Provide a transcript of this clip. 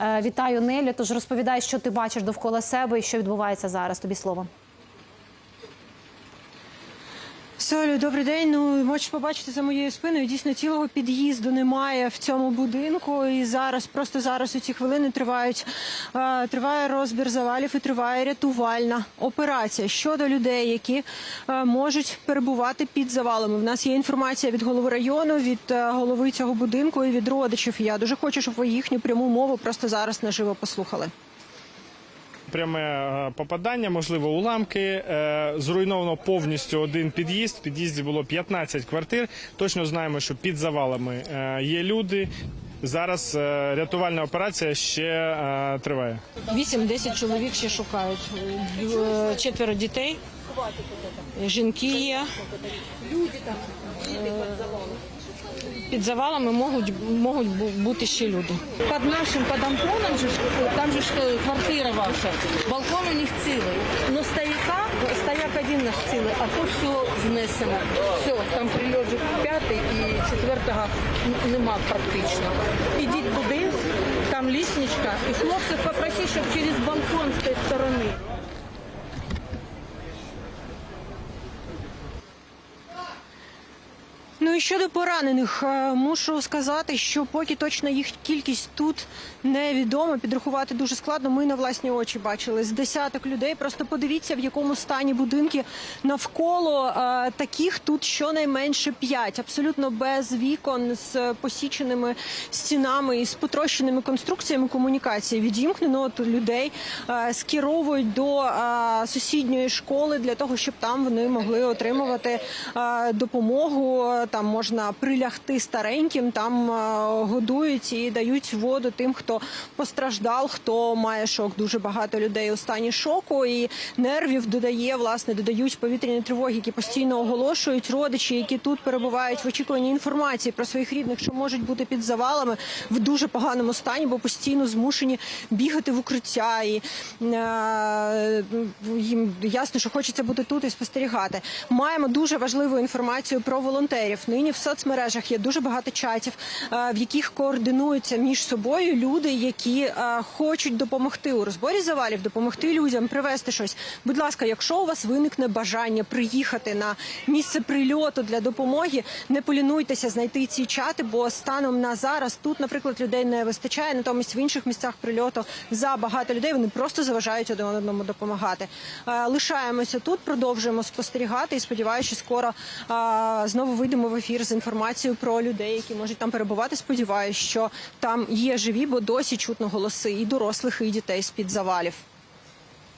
Е, Вітаю, Нелі. Тож розповідай, що ти бачиш довкола себе і що відбувається зараз. Тобі слово. Солю, добрий день. Ну можеш побачити за моєю спиною. Дійсно, цілого під'їзду немає в цьому будинку. І зараз, просто зараз у ці хвилини тривають е, триває розбір завалів і триває рятувальна операція щодо людей, які е, можуть перебувати під завалами. В нас є інформація від голови району, від е, голови цього будинку і від родичів. Я дуже хочу, щоб ви їхню пряму мову просто зараз наживо послухали. Пряме е, попадання, можливо, уламки. Е, Зруйновано повністю один під'їзд. В під'їзді було 15 квартир. Точно знаємо, що під завалами е, є люди. Зараз рятувальна операція ще триває. 8-10 чоловік ще шукають. Четверо дітей, жінки є. Люди Е, Під завалами можуть, можуть бути ще люди. Под нашим, под Антоном же, там же ж э, квартира ваша, балкон у них цілий. Но стояка, стояк один наш цілий, а то все знесено. Все, там прильот же п'ятий і четвертого нема практично. Ідіть туди, там лісничка, і хлопців попросіть, щоб через балкон з тієї сторони. І щодо поранених, е, мушу сказати, що поки точно їх кількість тут невідома. Підрахувати дуже складно. Ми на власні очі бачили з десяток людей. Просто подивіться, в якому стані будинки навколо Е, таких тут щонайменше п'ять, абсолютно без вікон з посіченими стінами і з потрощеними конструкціями комунікації. Відімкнено людей е, скеровують до сусідньої школи для того, щоб там вони могли отримувати е, допомогу. Там можна прилягти стареньким, там е, годують і дають воду тим, хто постраждав, хто має шок. Дуже багато людей у стані шоку і нервів додає власне, додають повітряні тривоги, які постійно оголошують родичі, які тут перебувають в очікуванні інформації про своїх рідних, що можуть бути під завалами в дуже поганому стані, бо постійно змушені бігати в укриття. І е, їм ясно, що хочеться бути тут і спостерігати. Маємо дуже важливу інформацію про волонтерів. Нині в соцмережах є дуже багато чатів, е, в яких координуються між собою люди, які е, хочуть допомогти у розборі завалів, допомогти людям, привезти щось. Будь ласка, якщо у вас виникне бажання приїхати на місце прильоту для допомоги, не полінуйтеся знайти ці чати, бо станом на зараз тут, наприклад, людей не вистачає. Натомість в інших місцях прильоту забагато людей. Вони просто заважають один одному допомагати. Е, Лишаємося тут, продовжуємо спостерігати і сподіваюся, що скоро е, знову вийдемо в ефір з інформацією про людей, які можуть там перебувати. Сподіваюся, що там є живі, бо досі чутно голоси і дорослих, і дітей з під завалів.